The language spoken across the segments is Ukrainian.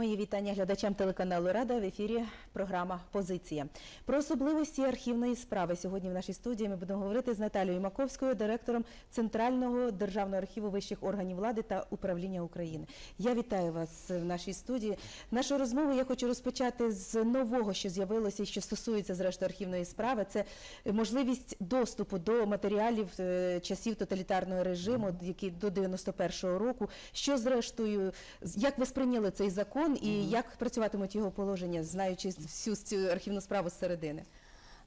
Мої вітання глядачам телеканалу Рада в ефірі програма Позиція про особливості архівної справи. Сьогодні в нашій студії ми будемо говорити з Наталією Маковською, директором Центрального державного архіву вищих органів влади та управління України. Я вітаю вас в нашій студії. Нашу розмову я хочу розпочати з нового, що з'явилося і що стосується зрештою архівної справи. Це можливість доступу до матеріалів е, часів тоталітарного режиму, які до 91-го року. Що зрештою, як ви сприйняли цей закон і як працюватимуть його положення, знаючи всю цю архівну справу зсередини?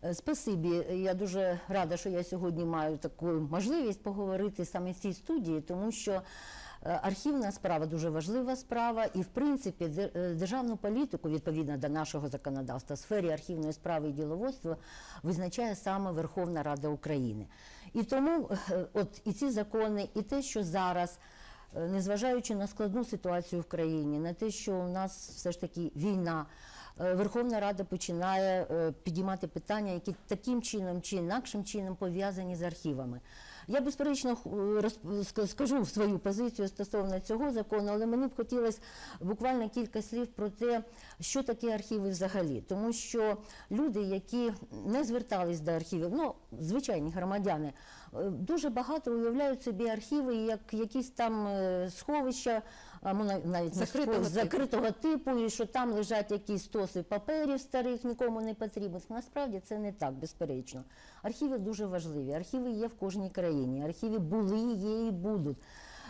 Е, Спасибі. Я дуже рада, що я сьогодні маю таку можливість поговорити саме в цій студії, тому що е, архівна справа дуже важлива справа, і в принципі е, державну політику відповідно до нашого законодавства в сфері архівної справи і діловодства визначає саме Верховна Рада України. І тому от і ці закони, і те, що зараз. Е, Незважаючи на складну ситуацію в країні, на те, що у нас все ж таки війна, е, Верховна Рада починає е, підіймати питання, які таким чином чи інакшим чином пов'язані з архівами. Я безперечно скажу свою позицію стосовно цього закону, але мені б хотілося буквально кілька слів про те, що таке архіви взагалі. Тому що люди, які не звертались до архівів, ну звичайні громадяни, дуже багато уявляють собі архіви як якісь там е, сховища, ну, навіть Закритого схов- типу. закритого типу, і що там лежать якісь стоси паперів старих, нікому не потрібних. Насправді це не так, безперечно. Архіви дуже важливі. Архіви є в кожній країні. Архіви були, є і будуть.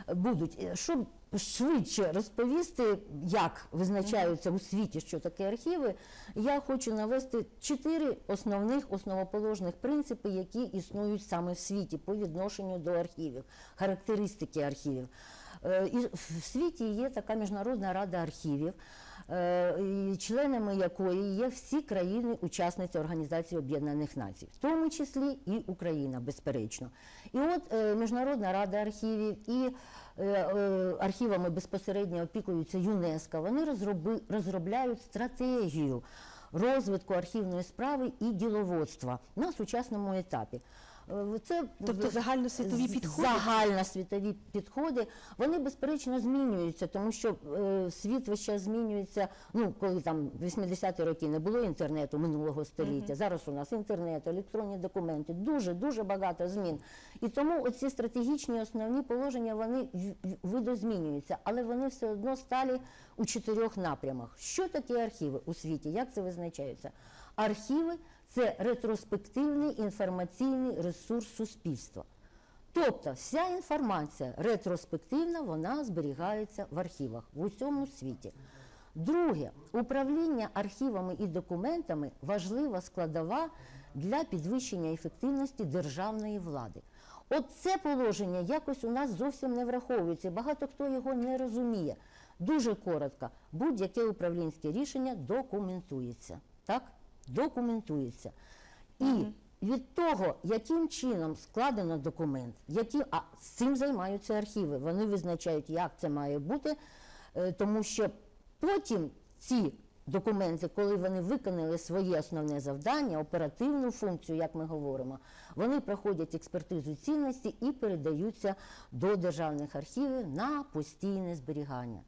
Будуть. Е, Щоб швидше розповісти, як визначаються у світі, що таке архіви, я хочу навести чотири основних основоположних принципи, які існують саме в світі по відношенню до архівів, характеристики архівів. Е, І в світі є така міжнародна рада архівів, членами якої є всі країни-учасниці Організації Об'єднаних Націй, в тому числі і Україна, безперечно. І от е, Міжнародна рада архівів і е, е, архівами безпосередньо опікуються ЮНЕСКО. Вони розробляють стратегію розвитку архівної справи і діловодства на сучасному етапі. Е, Це Тобто загальносвітові підходи? загальносвітові підходи, вони безперечно змінюються, тому що е, світ весь час змінюється. Ну, коли там 80-ті роки не було інтернету минулого століття, зараз у нас інтернет, електронні документи, дуже дуже багато змін. І тому оці стратегічні основні положення вони видозмінюються, але вони все одно стали у чотирьох напрямах. Що таке архіви у світі? Як це визначається? Архіви це ретроспективний інформаційний ресурс суспільства. Тобто вся інформація ретроспективна, вона зберігається в архівах в усьому світі. Друге, управління архівами і документами важлива складова для підвищення ефективності державної влади. От це положення якось у нас зовсім не враховується. Багато хто його не розуміє. Дуже коротко, будь-яке управлінське рішення документується. Так? Документується. І від того, яким чином складено документ, які, а з цим займаються архіви. Вони визначають, як це має бути, е, тому що потім ці документи, коли вони виконали своє основне завдання, оперативну функцію, як ми говоримо, вони проходять експертизу цінності і передаються до державних архівів на постійне зберігання.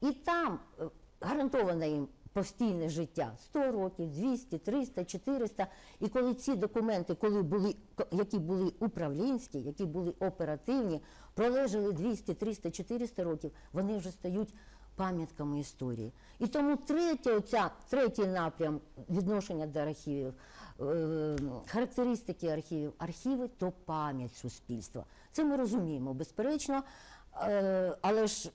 І там е, гарантовано їм постійне життя 100 років, 200, 300, 400. І коли ці документи, коли були, які були управлінські, які були оперативні, пролежали 200, 300, 400 років, вони вже стають пам'ятками історії. І тому третя, оця, третій напрям відношення до архівів, е, характеристики архівів, архіви то пам'ять суспільства. Це ми розуміємо, безперечно. Е, Але ж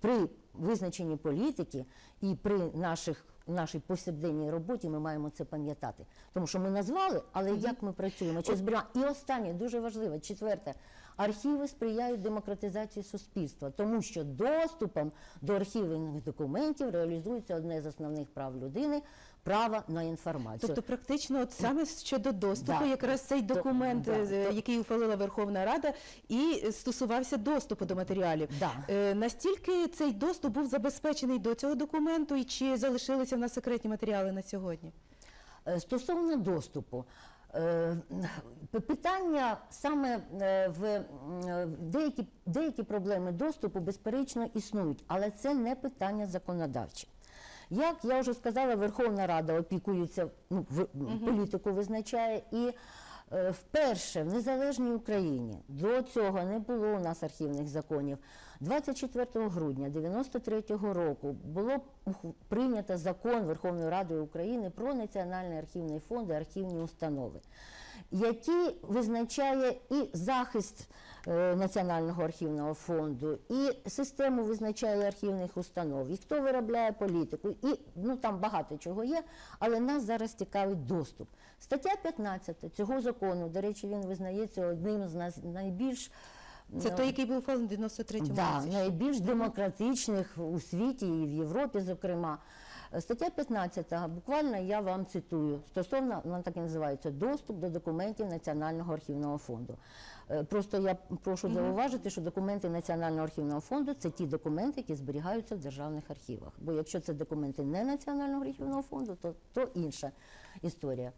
при визначенні політики і при наших нашій повсякденній роботі ми маємо це пам'ятати. Тому що ми назвали, але як ми працюємо, чи зберігаємо. І останнє дуже важливе, четверте. Архіви сприяють демократизації суспільства, тому що доступом до архівних документів реалізується одне з основних прав людини право на інформацію. Тобто, практично, от саме щодо доступу, Да. якраз цей документ, да, е, який ухвалила Верховна Рада, і стосувався доступу до матеріалів. Да. Е, Настільки цей доступ був забезпечений до цього документу, і чи залишилися в нас секретні матеріали на сьогодні? Е, Стосовно доступу, Питання саме е, в е, деякі, деякі проблеми доступу, безперечно, існують, але це не питання законодавче. Як я вже сказала, Верховна Рада опікується, ну, в, політику визначає і е, вперше в незалежній Україні до цього не було у нас архівних законів. 24 грудня 93 року було прийнято закон Верховної Ради України про Національний архівний фонд і архівні установи, який визначає і захист е, Національного архівного фонду, і систему визначає архівних установ, і хто виробляє політику, і ну там багато чого є, але нас зараз цікавить доступ. Стаття 15 цього закону, до речі, він визнається одним з нас найбільш Це ну, той, який був в 93-му Да, році. найбільш демократичних у світі і в Європі, зокрема. Стаття 15, буквально я вам цитую, стосовно, вона так і називається, доступ до документів Національного архівного фонду. Е, Просто я прошу зауважити, що документи Національного архівного фонду це ті документи, які зберігаються в державних архівах. Бо якщо це документи не Національного архівного фонду, то, то інша історія.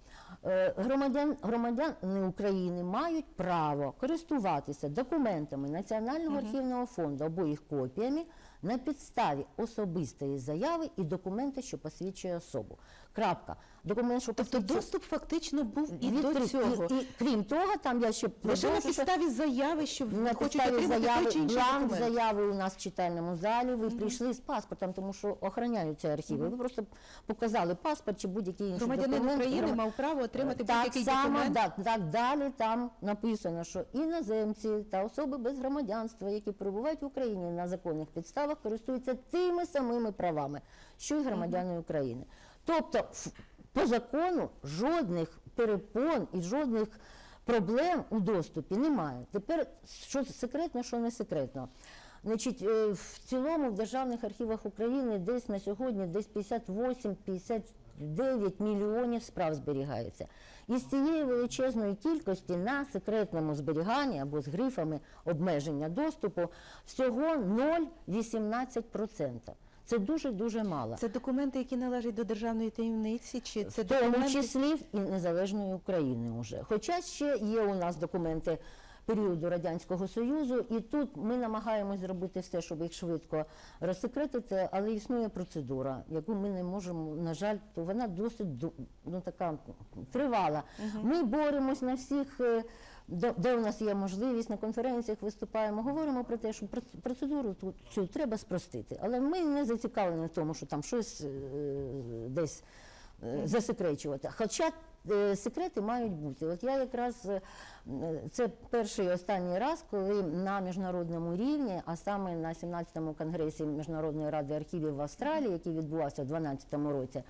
Е, Громадян, громадяни України мають право користуватися документами Національного архівного фонду або їх копіями на підставі особистої заяви і документа, що посвідчує особу. Крапка. Документ, що Тобто посвідчує доступ фактично був і до цього. І, і, крім того, там я ще Лише на підставі заяви, що на хочуть підставі заяви, той чи бланк заяви у нас в читальному залі. Ви прийшли з паспортом, тому що охороняються архіви. Ви просто показали паспорт чи будь-який інший Громадянин. України мав право отримати так будь-який само, документ. так, так далі там написано, що іноземці та особи без громадянства, які перебувають в Україні на законних підставах, користуються тими самими правами, що й громадяни України. Тобто, по закону жодних перепон і жодних проблем у доступі немає. Тепер що секретно, що не секретно. Значить, е, в цілому в державних архівах України десь на сьогодні десь 58-59 мільйонів справ зберігається. Із цієї величезної кількості на секретному зберіганні або з грифами обмеження доступу всього 0,18%. Це дуже-дуже мало. Це документи, які належать до державної таємниці, чи це в тому документи? числі і незалежної України вже. Хоча ще є у нас документи періоду Радянського Союзу, і тут ми намагаємось зробити все, щоб їх швидко розсекретити, але існує процедура, яку ми не можемо, на жаль, то вона досить ну, така тривала. Ми боремось на всіх. е, де, у нас є можливість на конференціях виступаємо, говоримо про те, що проц- процедуру тут цю треба спростити. Але ми не зацікавлені в тому, що там щось е, десь е, засекречувати. Хоча секрети мають бути. От я якраз е, це перший і останній раз, коли на міжнародному рівні, а саме на 17-му конгресі Міжнародної ради архівів в Австралії, який відбувався в 2012 році,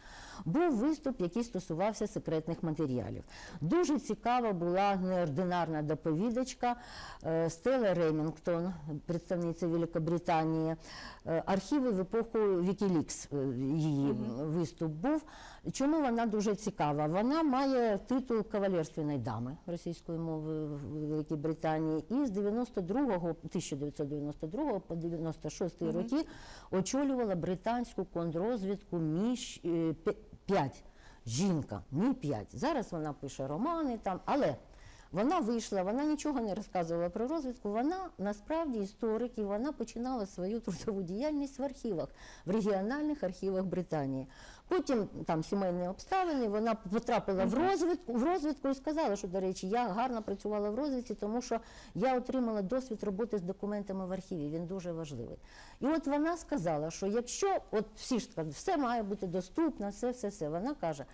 був виступ, який стосувався секретних матеріалів. Дуже цікава була неординарна доповідачка е, Стела Ремінгтон, представниця Великобританії. Е, Архіви в епоху Вікілікс її виступ був. Чому вона дуже цікава? Вона має титул кавалерственної дами російської мови в Великій Британії і з 92-го, 1992 по 96 роки очолювала британську контррозвідку між 5. Жінка, мі 5. Зараз вона пише романи там, але вона вийшла, вона нічого не розказувала про розвідку. Вона насправді історик, і вона починала свою трудову діяльність в архівах, в регіональних архівах Британії. Потім там сімейні обставини, вона потрапила в розвідку, в розвідку і сказала, що, до речі, я гарно працювала в розвідці, тому що я отримала досвід роботи з документами в архіві. Він дуже важливий. І от вона сказала, що якщо от всі ж кажуть, все має бути доступно, все, все, все. Вона каже.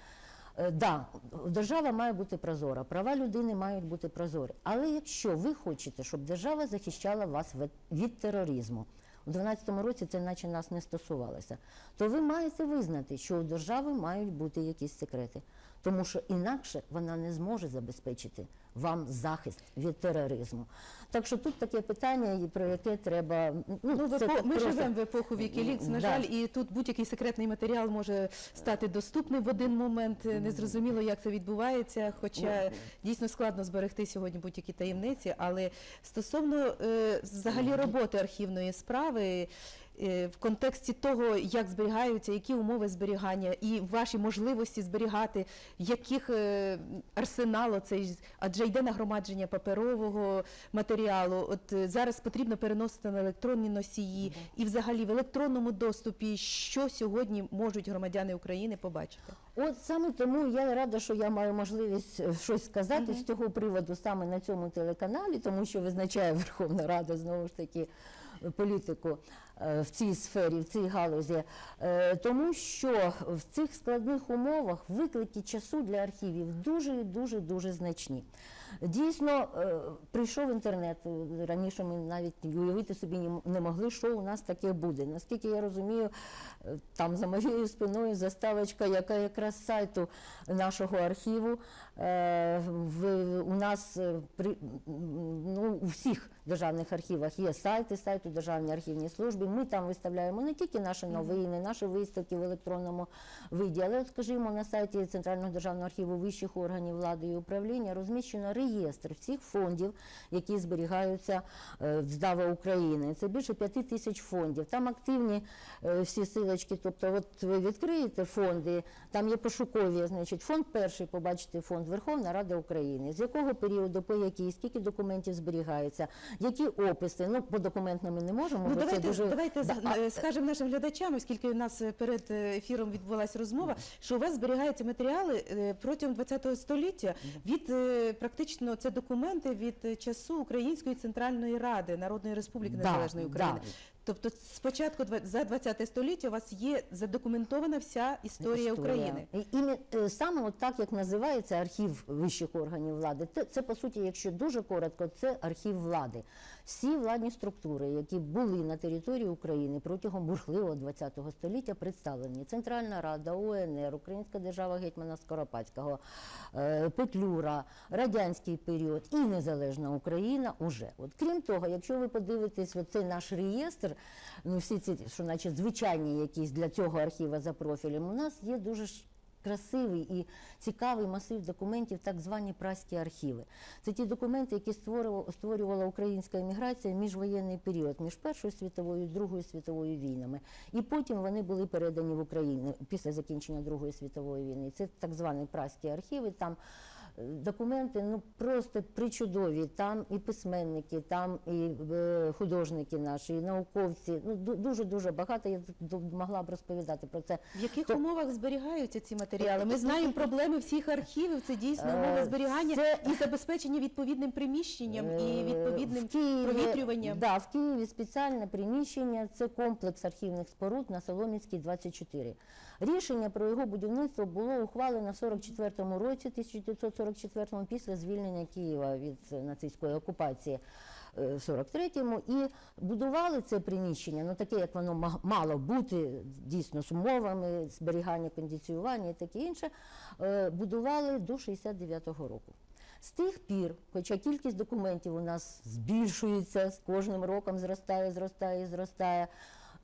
Е, Да, держава має бути прозора, права людини мають бути прозорі. Але якщо ви хочете, щоб держава захищала вас від- від тероризму, у 2012 році це наче нас не стосувалося, то ви маєте визнати, що у держави мають бути якісь секрети, тому що інакше вона не зможе забезпечити вам захист від тероризму. Так що тут таке питання, про яке треба ну, Ну, це епо- ми просто- живемо в епоху Вікілікс, на Да. жаль, і тут будь-який секретний матеріал може стати доступним в один момент. Незрозуміло, як це відбувається, хоча дійсно складно зберегти сьогодні будь-які таємниці. Але стосовно е, взагалі роботи архівної справи. Е, в контексті того, як зберігаються, які умови зберігання і ваші можливості зберігати, яких е, арсенал цей, адже йде нагромадження паперового матеріалу. От е, зараз потрібно переносити на електронні носії і взагалі в електронному доступі, що сьогодні можуть громадяни України побачити. От саме тому я рада, що я маю можливість щось сказати з цього приводу саме на цьому телеканалі, тому що визначає Верховна Рада знову ж таки політику в цій сфері, в цій галузі. Е, Тому що в цих складних умовах виклики часу для архівів дуже і дуже дуже значні. Дійсно, е, прийшов інтернет. е, Раніше ми навіть уявити собі не могли, що у нас таке буде. Наскільки я розумію, е, там за моєю спиною заставочка, яка якраз сайту нашого архіву. Е, У нас е, ну, у всіх державних архівах є сайти, сайт у Державній службі. Ми там виставляємо не тільки наші новини, наші виставки в електронному виді, але, от, скажімо, на сайті Центрального державного архіву вищих органів влади і управління розміщено реєстр всіх фондів, які зберігаються е, в ЗДАВа України. Це більше п'яти тисяч фондів. Там активні е, всі силочки. Тобто, от ви відкриєте фонди, там є пошукові, значить, фонд перший, побачите фонд Верховна Рада України. З якого періоду, по який, скільки документів зберігається, які описи. Ну, по документам ми не можемо, Ну бо давайте, це дуже давайте Да, е, скажемо нашим глядачам, оскільки у нас е, перед е, ефіром відбулася розмова, що у вас зберігаються матеріали протягом протягом ХХ століття від практично це документи від часу Української центральної ради Народної Республіки Незалежної да. України. Тобто, спочатку за ХХ століття у вас є задокументована вся історія, України. І, і е, саме от так, як називається архів вищих органів влади, це, це по суті, якщо дуже коротко, це архів влади. Всі владні структури, які були на території України протягом бурхливого ХХ століття, представлені Центральна Рада, УНР, Українська держава гетьмана Скоропадського, е, Петлюра, радянський період і незалежна Україна уже. От крім того, якщо ви подивитесь оцей наш реєстр, ну всі ці, що наче звичайні якісь для цього архіва за профілем, у нас є дуже красивий і цікавий масив документів, так звані праські архіви. Це ті документи, які створювала, українська еміграція міжвоєнний період, між Першою світовою і Другою світовою війнами. І потім вони були передані в Україну після закінчення Другої світової війни. Це так звані праські архіви. Там документи ну просто причудові. Там і письменники, там і е, художники наші, і науковці. Ну дуже дуже багато. Я могла б розповідати про це. В яких То- умовах зберігаються ці матеріали? Ми знаємо проблеми всіх архівів. Це дійсно Е, умови зберігання це- і забезпечення відповідним приміщенням і Е, відповідним в Києві, провітрюванням. Да, в Києві спеціальне приміщення це комплекс архівних споруд на Соломінській 24. Рішення про його будівництво було ухвалено в 44-му році, 1944-му, після звільнення Києва від е, нацистської окупації. е, 43-му і будували це приміщення, ну таке, як воно мало бути, дійсно з умовами зберігання, кондиціювання і таке інше, е, будували до 69-го року. З тих пір, хоча кількість документів у нас збільшується, з кожним роком зростає, зростає, зростає.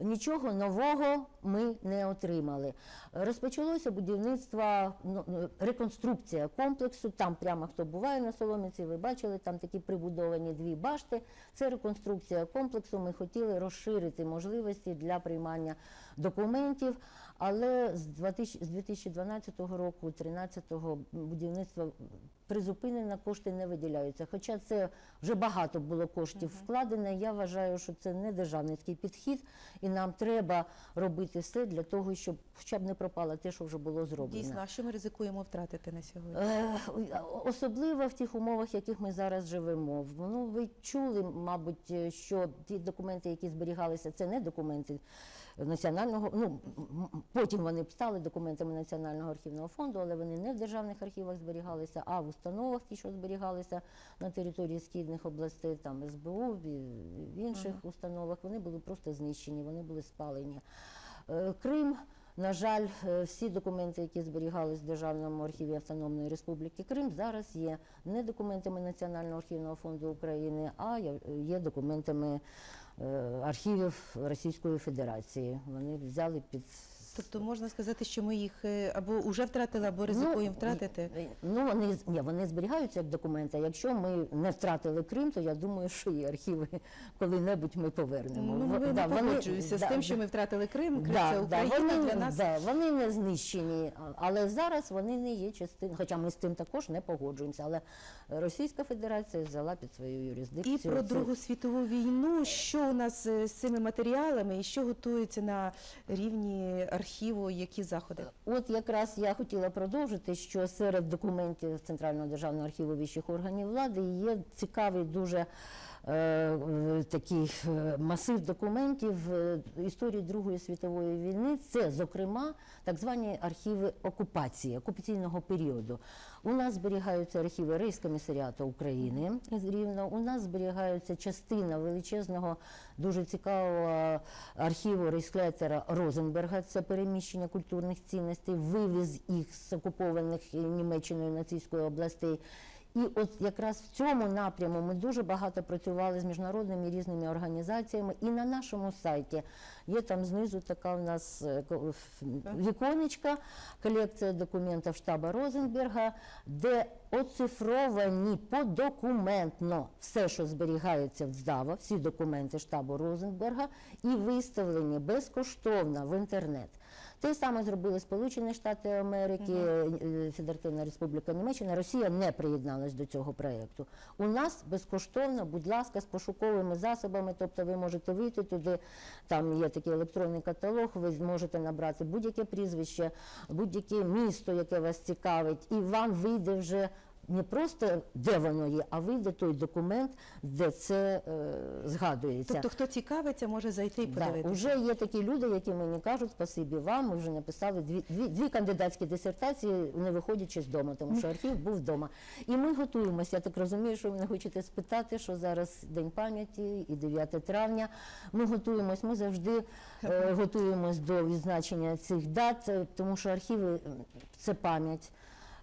Нічого нового ми не отримали. Розпочалося будівництво, ну, ну, реконструкція комплексу. Там прямо хто буває на Соломіці, ви бачили, там такі прибудовані дві башти. Це реконструкція комплексу. Ми хотіли розширити можливості для приймання документів. Але з 2000 з 2012 року, 2013 будівництво призупинено, кошти не виділяються. Хоча це вже багато було коштів вкладено. Я вважаю, що це не державницький підхід, і нам треба робити все для того, щоб хоча б не пропало те, що вже було зроблено. Дійсно, а що ми ризикуємо втратити на сьогодні? Е, Особливо в тих умовах, в яких ми зараз живемо. Ну, ви чули, мабуть, що ті документи, які зберігалися, це не документи національного. Ну потім вони б стали документами Національного архівного фонду, але вони не в державних архівах зберігалися, а в установах, ті, що зберігалися на території східних областей, там СБУ, в інших установах. Вони були просто знищені, вони були спалені. Е, Крим. На жаль, е, всі документи, які зберігались в Державному архіві Автономної Республіки Крим, зараз є не документами Національного архівного фонду України, а є- є документами е, архівів Російської Федерації. Вони взяли під Тобто можна сказати, що ми їх е, або вже втратили, або ризикуємо втратити. е, Ну вони ні, вони зберігаються як документи. Якщо ми не втратили Крим, то я думаю, що і архіви коли-небудь ми повернемо. Ну, ви да, не вони- з да, тим, що ми втратили Крим. Крим Да, це да, вони, для нас. да, вони не знищені, але зараз вони не є частиною, хоча ми з цим також не погоджуємося. Але Російська Федерація взяла під свою юрисдикцію. І про Другу світову війну, що у нас з цими матеріалами і що готується на рівні архіву, які заходи? От якраз я хотіла продовжити, що серед документів Центрального державного архіву вищих органів влади є цікавий дуже е, е, такий е, масив документів е, історії Другої світової війни. Це, зокрема, так звані архіви окупації, окупаційного періоду. У нас зберігаються архіви Рейскомісаріату України з Рівно. У нас зберігаються частина величезного, дуже цікавого архіву рейсклетера Розенберга. Це переміщення культурних цінностей, вивіз їх з окупованих Німеччиною нацистської областей. І от якраз в цьому напряму ми дуже багато працювали з міжнародними різними організаціями. І на нашому сайті є там знизу така в нас е, віконечка, колекція документів штаба Розенберга, де оцифровані подокументно все, що зберігається в ЗДАВа, всі документи штабу Розенберга, і виставлені безкоштовно в інтернет. Те саме зробили Сполучені Штати Америки, е, Федеративна Республіка Німеччина. Росія не приєдналась до цього проєкту. У нас безкоштовно, будь ласка, з пошуковими засобами. Тобто ви можете вийти туди, там є такий електронний каталог, ви зможете набрати будь-яке прізвище, будь-яке місто, яке вас цікавить, і вам вийде вже. Не просто де воно є, а вийде той документ, де це е, згадується. Тобто, хто цікавиться, може зайти і Да, подивитися. вже є такі люди, які мені кажуть, спасибі вам. Ми вже написали дві, дві, дві кандидатські дисертації, не виходячи з дому, тому що архів був вдома. І ми готуємося. Я так розумію, що ви мене хочете спитати, що зараз День пам'яті і 9 травня. Ми готуємось. Ми завжди е, готуємось до відзначення цих дат, е, тому що архіви е, це пам'ять.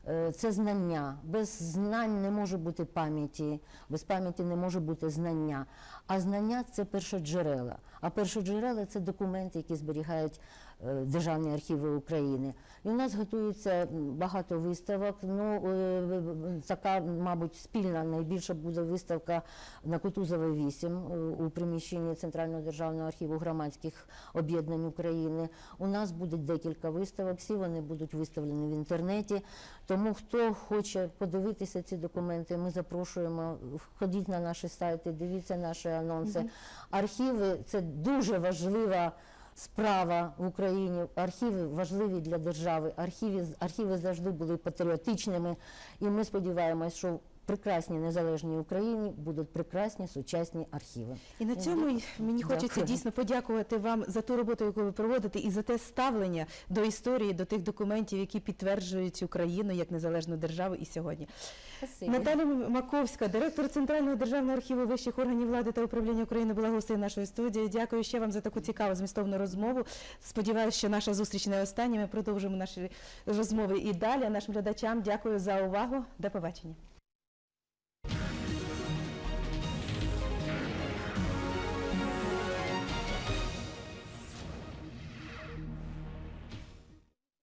Е, Це знання. Без знань не може бути пам'яті, без пам'яті не може бути знання. А знання це першоджерела. А першоджерела це документи, які зберігають е, державні архіви України. І у нас готується багато виставок. Ну е, така, мабуть, спільна найбільша буде виставка на Кутузова 8 е, у приміщенні Центрального державного архіву громадських об'єднань України. У нас буде декілька виставок. Всі вони будуть виставлені в інтернеті. Тому хто хоче подивитися ці документи, ми запрошуємо. Ходіть на наші сайти, дивіться наші анонси. Архіви це дуже важлива. Справа в Україні архіви важливі для держави. Архіви архіви завжди були патріотичними, і ми сподіваємось, що прекрасній незалежній Україні будуть прекрасні сучасні архіви. І на цьому мені хочеться Дякую. дійсно подякувати вам за ту роботу, яку ви проводите, і за те ставлення до історії, до тих документів, які підтверджують Україну як незалежну державу і сьогодні. Спасибі. Наталя Маковська, директор Центрального державного архіву вищих органів влади та управління України, була гостею нашої студії. Дякую ще вам за таку цікаву змістовну розмову. Сподіваюся, що наша зустріч не остання. Ми продовжимо наші розмови і далі. А Нашим глядачам дякую за увагу. До побачення.